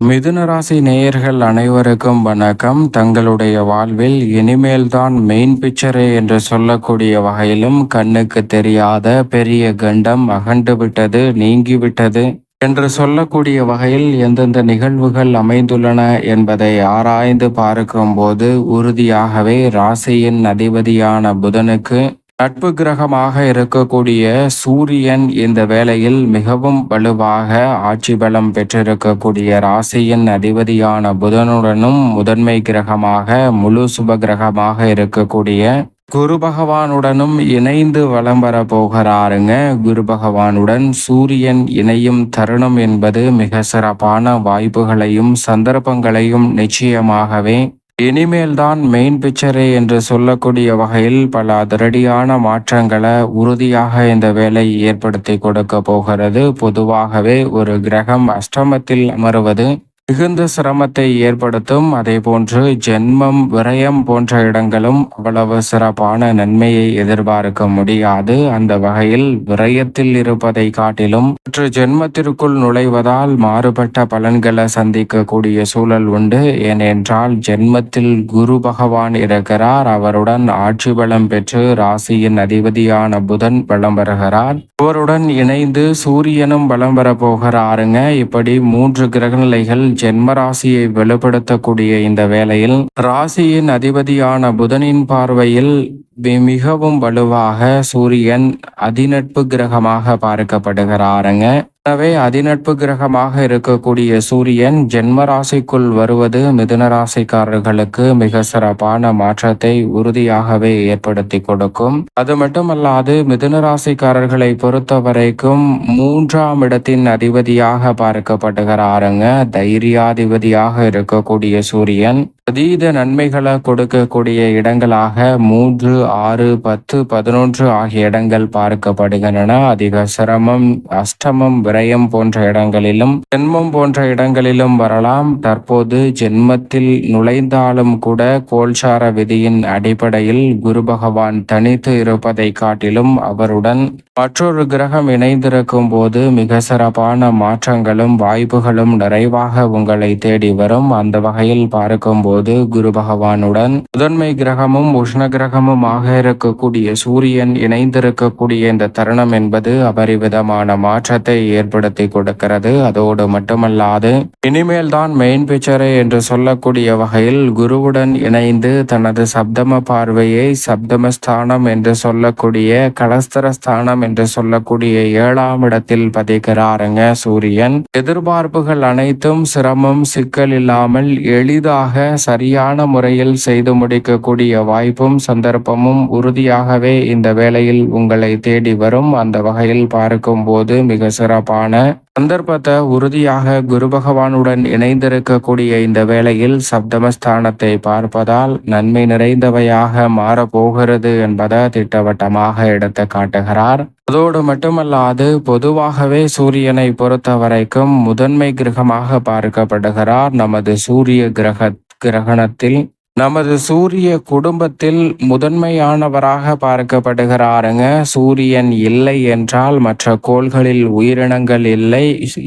மிதுன ராசி நேயர்கள் அனைவருக்கும் வணக்கம். தங்களுடைய வாழ்வில் இனிமேல்தான் மெயின் பிக்சரே என்று சொல்லக்கூடிய வகையிலும் கண்ணுக்கு தெரியாத பெரிய கண்டம் அகண்டு விட்டது நீங்கிவிட்டது என்று சொல்லக்கூடிய வகையில் எந்தெந்த நிகழ்வுகள் அமைந்துள்ளன என்பதை ஆராய்ந்து பார்க்கும்போது உறுதியாகவே ராசியின் அதிபதியான புதனுக்கு நட்பு கிரகமாக இருக்கக்கூடிய சூரியன் இந்த வேளையில் மிகவும் வலுவாக ஆட்சி பலம் பெற்றிருக்கக்கூடிய ராசியின் அதிபதியான புதனுடனும் முதன்மை கிரகமாக முழு சுப கிரகமாக இருக்கக்கூடிய குரு பகவானுடனும் இணைந்து வலம் வர போகிறாருங்க. குரு பகவானுடன் சூரியன் இணையும் தருணம் என்பது மிக சிறப்பான வாய்ப்புகளையும் சந்தர்ப்பங்களையும் நிச்சயமாகவே இனிமேல் தான் மெயின் பிக்சரே என்று சொல்லக்கூடிய வகையில் பல அதிரடியான மாற்றங்களை உறுதியாக இந்த வேலை ஏற்படுத்தி கொடுக்க போகிறது. பொதுவாகவே ஒரு கிரகம் அஷ்டமத்தில் அமருவது மிகுந்த சிரமத்தை ஏற்படுத்தும். அதே போன்று ஜென்மம் விரயம் போன்ற இடங்களும் அவ்வளவு சிறப்பான நன்மையை எதிர்பார்க்க முடியாது. அந்த வகையில் விரயத்தில் இருப்பதை காட்டிலும் மற்ற ஜென்மத்திற்குள் நுழைவதால் மாறுபட்ட பலன்களை சந்திக்கக்கூடிய சூழல் உண்டு. ஏனென்றால் ஜென்மத்தில் குரு பகவான் இருக்கிறார். அவருடன் ஆட்சி பலம் பெற்று ராசியின் அதிபதியான புதன் பலம் வருகிறார். அவருடன் இணைந்து சூரியனும் பலம் பெற போகிறாருங்க இப்படி மூன்று கிரகநிலைகள் ஜென்ம ராசியை வெளிப்படுத்தக்கூடிய இந்த வேளையில் ராசியின் அதிபதியான புதனின் பார்வையில் மிகவும் வலுவாக சூரியன் அதிநட்பு கிரகமாக பார்க்கப்படுகிறாருங்க. எனவே அதிநட்பு கிரகமாக இருக்கக்கூடிய சூரியன் ஜென்ம ராசிக்குள் வருவது மிதுன ராசிக்காரர்களுக்கு மிக சிறப்பான மாற்றத்தை உறுதியாகவே ஏற்படுத்தி கொடுக்கும். அது மட்டுமல்லாது மிதுன ராசிக்காரர்களை பொறுத்த வரைக்கும் மூன்றாம் இடத்தின் அதிபதியாக பார்க்கப்படுகிறாருங்க. தைரியாதிபதியாக இருக்கக்கூடிய சூரியன் அதீத நன்மைகளை கொடுக்கக்கூடிய இடங்களாக மூன்று ஆறு பத்து பதினொன்று ஆகிய இடங்கள் பார்க்கப்படுகின்றன. அதிக சிரமம் அஷ்டமம் விரயம் போன்ற இடங்களிலும் ஜென்மம் போன்ற இடங்களிலும் வரலாம். தற்போது ஜென்மத்தில் நுழைந்தாலும் கூட கோல்சார விதியின் அடிப்படையில் குரு பகவான் தனித்து இருப்பதை காட்டிலும் அவருடன் மற்றொரு கிரகம் இணைந்திருக்கும் போது மிக சிறப்பான மாற்றங்களும் வாய்ப்புகளும் நிறைவாக உங்களை தேடி வரும். அந்த வகையில் பார்க்கும்போது குரு பகவானுடன் முதன்மை கிரகமும் உஷ்ண கிரகமும் ஆக இருக்கக்கூடிய சூரியன் இணைந்திருக்கக்கூடிய இந்த தருணம் என்பது அபரிவிதமான மாற்றத்தை ஏற்படுத்தி கொடுக்கிறது. அதோடு மட்டுமல்லாது இனிமேல் தான் மெயின் பிக்சரே என்று சொல்லக்கூடிய வகையில் குருவுடன் இணைந்து தனது சப்தம பார்வையை சப்தமஸ்தானம் என்று சொல்லக்கூடிய கலஸ்தர ஸ்தானம் என்று சொல்லக்கூடிய ஏழாம் இடத்தில் பதிக்கிறாருங்க சூரியன். எதிர்பார்ப்புகள் அனைத்தும் சிரமம் சிக்கல் இல்லாமல் எளிதாக சரியான முறையில் செய்து முடிக்கக்கூடிய வாய்ப்பும் சந்தர்ப்பமும் உறுதியாகவே இந்த வேளையில் உங்களை தேடி வரும். அந்த வகையில் பார்க்கும் போது மிக சிறப்பான சந்தர்ப்பத்தை உறுதியாக குரு பகவானுடன் இணைந்திருக்கக்கூடிய இந்த வேளையில் சப்தமஸ்தானத்தை பார்ப்பதால் நன்மை நிறைந்தவையாக மாறப்போகிறது என்பதை திட்டவட்டமாக எடுத்து காட்டுகிறார். அதோடு மட்டுமல்லாது பொதுவாகவே சூரியனை பொறுத்த வரைக்கும் முதன்மை கிரகமாக பார்க்கப்படுகிறார். நமது சூரிய கிரக கிரகணத்தில் நமது சூரிய குடும்பத்தில் முதன்மையானவராக பார்க்கப்படுகிறாருங்க. சூரியன் இல்லை என்றால் மற்ற கோள்களில் உயிரினங்கள் இல்லை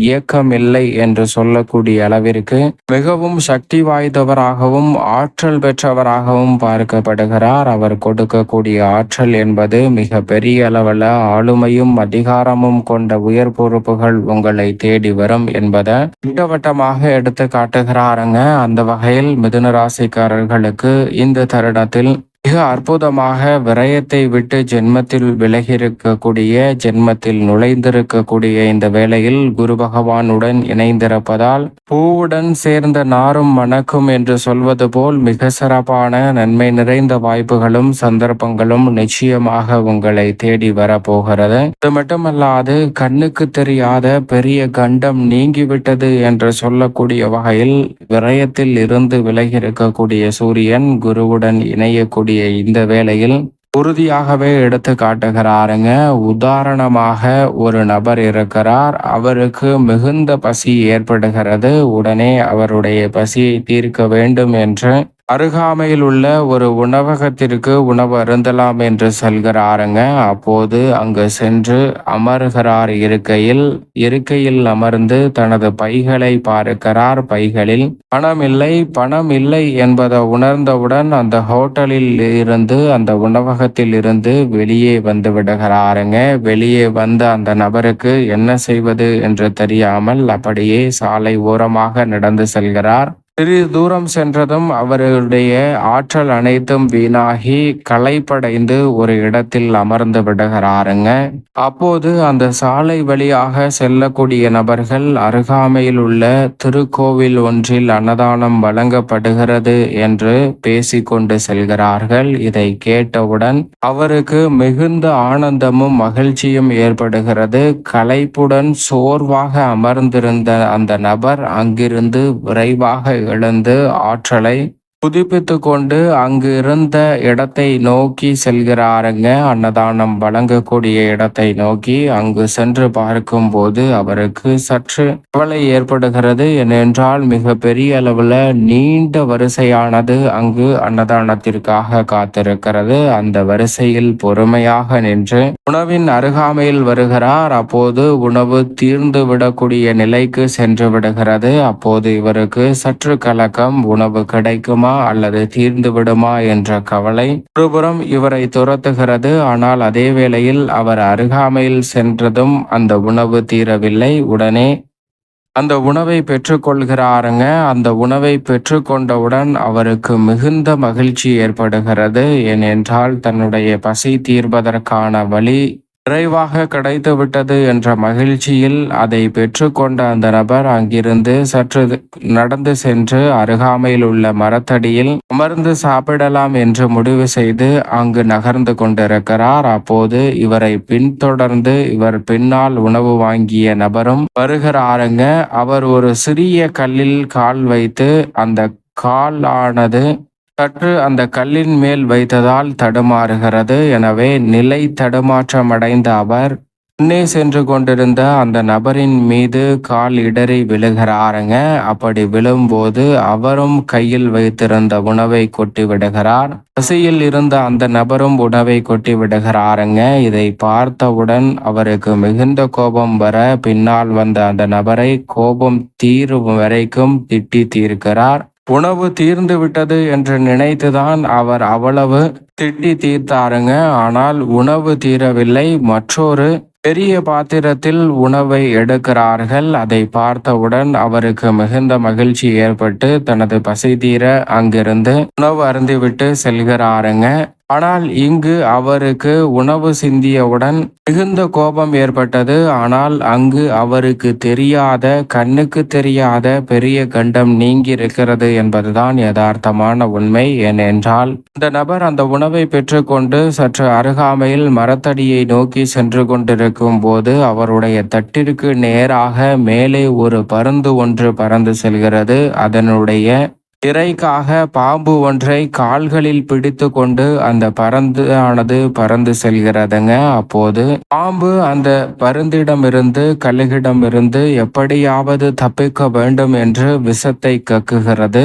இயக்கம் இல்லை என்று சொல்லக்கூடிய அளவிற்கு மிகவும் சக்தி வாய்ந்தவராகவும் ஆற்றல் பெற்றவராகவும் பார்க்கப்படுகிறார். அவர் கொடுக்கக்கூடிய ஆற்றல் என்பது மிக பெரிய அளவில் ஆளுமையும் அதிகாரமும் கொண்ட உயர் பொறுப்புகள் உங்களை தேடி வரும் என்பதை திட்டவட்டமாக எடுத்து காட்டுகிறாருங்க அந்த வகையில் மிதுன ராசிக்காரர்கள் அவர்களுக்கு இந்த தருணத்தில் மிக அற்புதமாக விரயத்தை விட்டு ஜென்மத்தில் விலகியிருக்கக்கூடிய ஜென்மத்தில் நுழைந்திருக்கக்கூடிய இந்த வேளையில் குரு பகவானுடன் இணைந்திருப்பதால் பூவுடன் சேர்ந்த நாரும் மணக்கும் என்று சொல்வது போல் மிக சிறப்பான நன்மை நிறைந்த வாய்ப்புகளும் சந்தர்ப்பங்களும் நிச்சயமாக உங்களை தேடி வரப்போகிறது. அது மட்டுமல்லாது கண்ணுக்கு தெரியாத பெரிய கண்டம் நீங்கிவிட்டது என்று சொல்லக்கூடிய வகையில் விரயத்தில் இருந்து விலகி இருக்கக்கூடிய சூரியன் குருவுடன் இணையக்கூடிய இந்த வேளையில் உறுதியாகவே எடுத்து காட்டுகிறாருங்க. உதாரணமாக ஒரு நபர் இருக்கிறார். அவருக்கு மிகுந்த பசி ஏற்படுகிறது. உடனே அவருடைய பசியை தீர்க்க வேண்டும் என்று அருகாமையில் உள்ள ஒரு உணவகத்திற்கு உணவு அருந்தலாம் என்று செல்கிறாருங்க. அப்போது அங்கு சென்று அமர்கிறார் இருக்கையில் இருக்கையில் அமர்ந்து தனது பைகளை பார்க்கிறார். பைகளில் பணம் இல்லை பணம் இல்லை என்பதை உணர்ந்தவுடன் அந்த ஹோட்டலில் இருந்து அந்த உணவகத்தில் இருந்து வெளியே வந்து விடுகிறாருங்க. வெளியே வந்த அந்த நபருக்கு என்ன செய்வது என்று தெரியாமல் அப்படியே சாலை ஓரமாக நடந்து செல்கிறார். சிறிது தூரம் சென்றதும் அவர்களுடைய ஆற்றல் அனைத்தும் வீணாகி களைப்படைந்து ஒரு இடத்தில் அமர்ந்து விடுகிறாருங்க. அப்போது அந்த சாலை வழியாக செல்லக்கூடிய நபர்கள் அருகாமையில் உள்ள திருக்கோவில் ஒன்றில் அன்னதானம் வழங்கப்படுகிறது என்று பேசிக்கொண்டு செல்கிறார்கள். இதை கேட்டவுடன் அவருக்கு மிகுந்த ஆனந்தமும் மகிழ்ச்சியும் ஏற்படுகிறது. களைப்புடன் சோர்வாக அமர்ந்திருந்த அந்த நபர் அங்கிருந்து விரைவாக இழந்து ஆற்றலை புதுப்பித்து கொண்டு அங்கு இருந்த இடத்தை நோக்கி செல்கிறாருங்க. அன்னதானம் வழங்கக்கூடிய இடத்தை நோக்கி அங்கு சென்று பார்க்கும்போது அவருக்கு சற்று கவலை ஏற்படுகிறது. ஏனென்றால் மிக பெரிய அளவுல நீண்ட வரிசையானது அங்கு அன்னதானத்திற்காக காத்திருக்கிறது. அந்த வரிசையில் பொறுமையாக நின்று உணவின் அருகாமையில் வருகிறார். அப்போது உணவு தீர்ந்து விடக்கூடிய நிலைக்கு சென்று விடுகிறது. அப்போது இவருக்கு சற்று கலக்கம் உணவு கிடைக்குமா அல்லது தீர்ந்து விடுமா என்ற கவலை ஒருபுறம் இவரை துரத்துகிறது. ஆனால் அதே வேளையில் அவர் அருகாமையில் சென்றதும் அந்த உணவு தீரவில்லை. உடனே அந்த உணவை பெற்றுக்கொள்கிறாருங்க. அந்த உணவை பெற்றுக்கொண்டவுடன் அவருக்கு மிகுந்த மகிழ்ச்சி ஏற்படுகிறது. ஏனென்றால் தன்னுடைய பசி தீர்வதற்கான வழி விரைவாக கிடைத்து விட்டது என்ற மகிழ்ச்சியில் அதை பெற்றுக்கொண்ட அந்த நபர் அங்கிருந்து சற்று நடந்து சென்று அருகாமையில் உள்ள மரத்தடியில் அமர்ந்து சாப்பிடலாம் என்று முடிவு செய்து அங்கு நகர்ந்து கொண்டிருக்கிறார். அப்போது இவரை பின்தொடர்ந்து இவர் பின்னால் உணவு வாங்கிய நபரும் வருகிறாருங்க. அவர் ஒரு சிறிய கல்லில் கால் வைத்து அந்த காலானது சற்று அந்த கல்லின் மேல் வைத்ததால் தடுமாறுகிறது. எனவே நிலை தடுமாற்றமடைந்த அவர் முன்னே சென்று கொண்டிருந்த அந்த நபரின் மீது கால் இடறி விழுகிறாருங்க. அப்படி விழும்போது அவரும் கையில் வைத்திருந்த உணவை கொட்டி விடுகிறார் பசியில் இருந்த அந்த நபரும் உணவை கொட்டி விடுகிறாருங்க இதை பார்த்தவுடன் அவருக்கு மிகுந்த கோபம் வர பின்னால் வந்த அந்த நபரை கோபம் தீரும் வரைக்கும் திட்டி தீர்க்கிறார். உணவு தீர்ந்து விட்டது என்று நினைத்துதான் அவர் அவ்வளவு திட்டி தீர்த்தாருங்க. ஆனால் உணவு தீரவில்லை. மற்றொரு பெரிய பாத்திரத்தில் உணவை எடுக்கிறார்கள். அதை பார்த்தவுடன் அவருக்கு மிகுந்த மகிழ்ச்சி ஏற்பட்டு தனது பசி தீர அங்கிருந்து உணவு அருந்திவிட்டு செல்கிறாருங்க. ஆனால் இங்கு அவருக்கு உணவு சிந்தியவுடன் மிகுந்த கோபம் ஏற்பட்டது. ஆனால் அங்கு அவருக்கு தெரியாத கண்ணுக்கு தெரியாத பெரிய கண்டம் நீங்கி இருக்கிறது என்பதுதான் யதார்த்தமான உண்மை. ஏனென்றால் இந்த நபர் அந்த உணவை பெற்றுக்கொண்டு சற்று அருகாமையில் மரத்தடியை நோக்கி சென்று கொண்டிருக்கும் போது அவருடைய தட்டிற்கு நேராக மேலே ஒரு பருந்து ஒன்று பறந்து செல்கிறது. அதனுடைய இறைக்காக பாம்பு ஒன்றை கால்களில் பிடித்து கொண்டு அந்த பறந்து ஆனது பறந்து செல்கிறதுங்க. அப்போது பாம்பு அந்த பருந்திடமிருந்து கழுகிடமிருந்து எப்படியாவது தப்பிக்க வேண்டும் என்று விஷத்தை கக்குகிறது.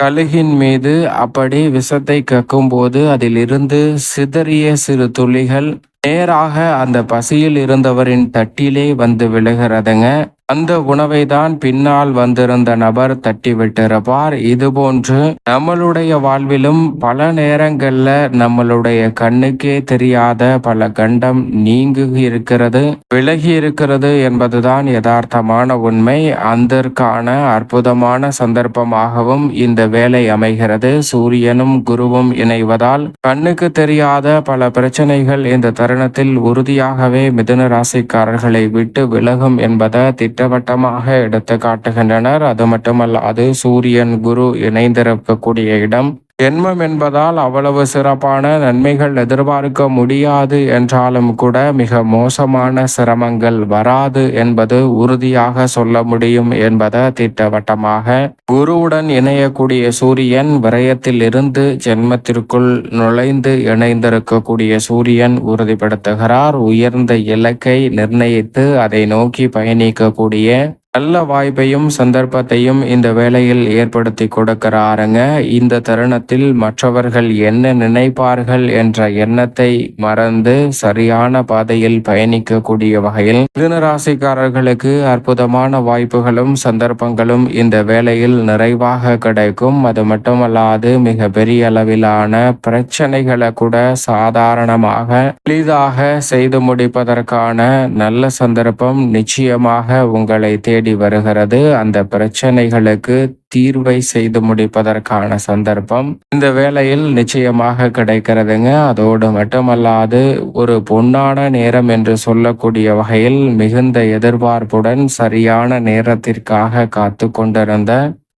கழுகின் மீது அப்படி விஷத்தை கக்கும்போது அதிலிருந்து சிதறிய சிறு துளிகள் நேராக அந்த பசியில் இருந்தவரின் தட்டிலே வந்து விழுகிறதுங்க. அந்த உணவை தான் பின்னால் வந்திருந்த நபர் தட்டி விட்டிருப்பார் இதுபோன்று நம்மளுடைய வாழ்விலும் பல நேரங்கள்ல நம்மளுடைய கண்ணுக்கே தெரியாத பல கண்டம் நீங்கு இருக்கிறது விலகி இருக்கிறது என்பதுதான் யதார்த்தமான உண்மை. அதற்கான அற்புதமான சந்தர்ப்பமாகவும் இந்த வேலை அமைகிறது. சூரியனும் குருவும் இணைவதால் கண்ணுக்கு தெரியாத பல பிரச்சனைகள் இந்த தர தருணத்தில் உறுதியாகவே மிதுன ராசிக்காரர்களை விட்டு விலகும் என்பதை திட்டவட்டமாக எடுத்து காட்டுகின்றனர் அது மட்டுமல்லாது சூரியன் குரு இணைந்திருக்கக்கூடிய இடம். ஜென்மம் என்பதால் அவ்வளவு சிறப்பான நன்மைகள் எதிர்பார்க்க முடியாது என்றாலும் கூட மிக மோசமான சிரமங்கள் வராது என்பது உறுதியாக சொல்ல முடியும் என்பதை திட்டவட்டமாக குருவுடன் இணையக்கூடிய சூரியன் விரயத்தில் இருந்து ஜென்மத்திற்குள் நுழைந்து இணைந்திருக்கக்கூடிய சூரியன் உறுதிப்படுத்துகிறார். உயர்ந்த இலக்கை நிர்ணயித்து அதை நோக்கி பயணிக்கக்கூடிய நல்ல வாய்ப்பையும் சந்தர்ப்பத்தையும் இந்த வேலையில் ஏற்படுத்தி கொடுக்கிறாருங்க. இந்த தருணத்தில் மற்றவர்கள் என்ன நினைப்பார்கள் என்ற எண்ணத்தை மறந்து சரியான பாதையில் பயணிக்கக்கூடிய வகையில் மிதுனராசிக்காரர்களுக்கு அற்புதமான வாய்ப்புகளும் சந்தர்ப்பங்களும் இந்த வேலையில் நிறைவாக கிடைக்கும். அது மட்டுமல்லாது மிக பெரிய அளவிலான பிரச்சனைகளை கூட சாதாரணமாக எளிதாக செய்து முடிப்பதற்கான நல்ல சந்தர்ப்பம் நிச்சயமாக உங்களை தேடி தேடி வருகிறது. அந்த பிரச்சனைகளுக்கு தீர்வை செய்து முடிப்பதற்கான சந்தர்ப்பம் இந்த வேளையில் நிச்சயமாக கிடைக்கிறதுங்க. அதோடு மட்டுமல்லாது ஒரு பொன்னான நேரம் என்று சொல்லக்கூடிய வகையில் மிகுந்த எதிர்பார்ப்புடன் சரியான நேரத்திற்காக காத்து கொண்டிருந்த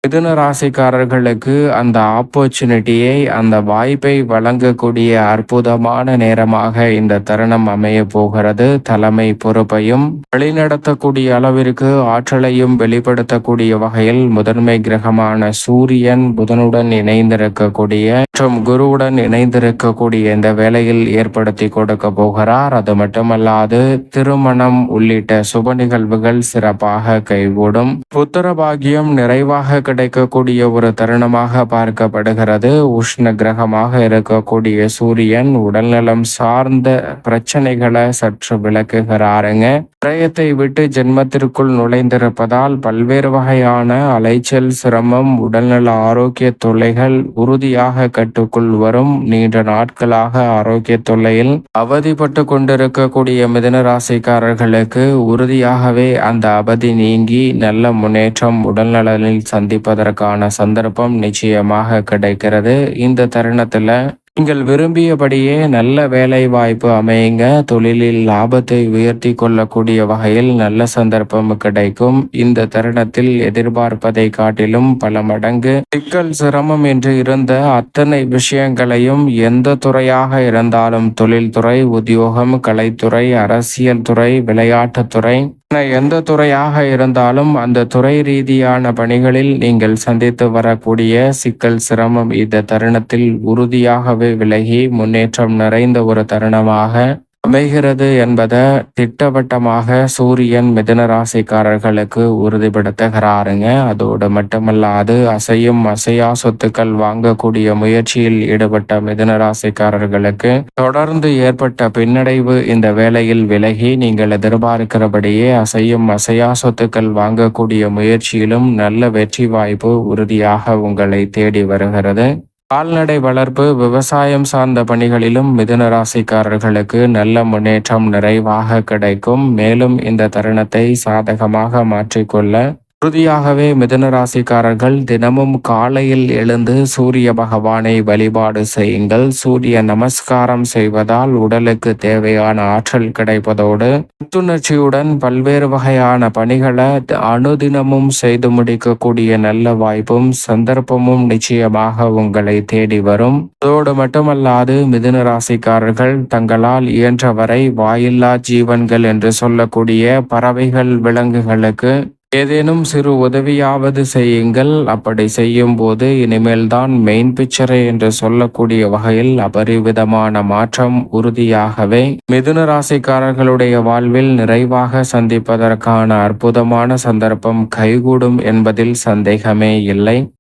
மிதுன ராசிக்காரர்களுக்கு அந்த ஆப்பர்ச்சுனிட்டியை அந்த வாய்ப்பை வழங்கக்கூடிய அற்புதமான நேரமாக இந்த தருணம் அமைய போகிறது. தலைமை பொறுப்பையும் வழிநடத்தக்கூடிய அளவிற்கு ஆற்றலையும் வெளிப்படுத்தக்கூடிய வகையில் முதன்மை கிரகமான சூரியன் புதனுடன் இணைந்திருக்கக்கூடிய மற்றும் குருவுடன் இணைந்திருக்கக்கூடிய இந்த வேலையில் ஏற்படுத்தி கொடுக்க போகிறார். அது மட்டுமல்லாது திருமணம் உள்ளிட்ட சுப நிகழ்வுகள் சிறப்பாக கைகூடும். புத்திர பாகியம் நிறைவாக கிடைக்கக்கூடிய ஒரு தருணமாக பார்க்கப்படுகிறது. உஷ்ண கிரகமாக இருக்கக்கூடிய சூரியன் உடல்நலம் சார்ந்த பிரச்சனைகளை சற்று விளக்குகிறாருங்க. பிரயத்தை விட்டு ஜென்மத்திற்குள் நுழைந்திருப்பதால் பல்வேறு வகையான அலைச்சல் சிரமம் உடல்நல ஆரோக்கிய தொல்லைகள் உறுதியாக கட்டுக்குள் வரும். நீண்ட நாட்களாக ஆரோக்கிய தொல்லையில் அவதிப்பட்டு கொண்டிருக்கக்கூடிய மிதன ராசிக்காரர்களுக்கு உறுதியாகவே அந்த அவதி நீங்கி நல்ல முன்னேற்றம் உடல்நலனில் சந்திப்பு சந்திப்பதற்கான சந்தர்ப்பம் நிச்சயமாக கிடைக்கிறது. இந்த தருணத்துல நீங்கள் விரும்பியபடியே நல்ல வேலை வாய்ப்பு அமையுங்க. தொழிலில் லாபத்தை உயர்த்தி கொள்ளக்கூடிய வகையில் நல்ல சந்தர்ப்பம் கிடைக்கும். இந்த தருணத்தில் எதிர்பார்ப்பதை காட்டிலும் பல மடங்கு சிக்கல் சிரமம் என்று இருந்த அத்தனை விஷயங்களையும் எந்த துறையாக இருந்தாலும் தொழில்துறை உத்தியோகம் கலைத்துறை அரசியல் துறை விளையாட்டுத்துறை எந்த துறையாக இருந்தாலும் அந்த துறை ரீதியான பணிகளில் நீங்கள் சந்தித்து வரக்கூடிய சிக்கல் சிரமம் இந்த தருணத்தில் உறுதியாகவே விலகி முன்னேற்றம் நிறைந்த ஒரு தருணமாக அமைகிறது என்பதை திட்டவட்டமாக சூரியன் மிதன ராசிக்காரர்களுக்கு உறுதிப்படுத்துகிறாருங்க. அதோடு மட்டுமல்லாது அசையும் அசையா சொத்துக்கள் வாங்கக்கூடிய முயற்சியில் ஈடுபட்ட மிதன ராசிக்காரர்களுக்கு தொடர்ந்து ஏற்பட்ட பின்னடைவு இந்த வேளையில் விலகி நீங்கள் எதிர்பார்க்கிறபடியே அசையும் அசையா சொத்துக்கள் வாங்கக்கூடிய முயற்சியிலும் நல்ல வெற்றி வாய்ப்பு உறுதியாக உங்களை தேடி வருகிறது. கால்நடை வளர்ப்பு விவசாயம் சார்ந்த பணிகளிலும் மிதுன ராசிக்காரர்களுக்கு நல்ல முன்னேற்றம் நிறைவாக கிடைக்கும். மேலும் இந்த தருணத்தை சாதகமாக மாற்றிக்கொள்ள உறுதியாகவே மிதுன ராசிக்காரர்கள் தினமும் காலையில் எழுந்து சூரிய பகவானை வழிபாடு செய்யுங்கள். சூரிய நமஸ்காரம் செய்வதால் உடலுக்கு தேவையான ஆற்றல் கிடைப்பதோடு புத்துணர்ச்சியுடன் பல்வேறு வகையான பணிகளை அனுதினமும் செய்து முடிக்கக்கூடிய நல்ல வாய்ப்பும் சந்தர்ப்பமும் நிச்சயமாக உங்களை தேடி வரும். அதோடு மட்டுமல்லாது மிதுன ராசிக்காரர்கள் தங்களால் இயன்றவரை வாயில்லா ஜீவன்கள் என்று சொல்லக்கூடிய பறவைகள் விலங்குகளுக்கு ஏதேனும் சிறு உதவியாவது செய்யுங்கள். அப்படி செய்யும் போது இனிமேல் தான் மெயின் பிக்சரை என்று சொல்லக்கூடிய வகையில் அபரிவிதமான மாற்றம் உறுதியாகவே மிதுன ராசிக்காரர்களுடைய வாழ்வில் நிறைவாக சந்திப்பதற்கான அற்புதமான சந்தர்ப்பம் கைகூடும் என்பதில் சந்தேகமே இல்லை.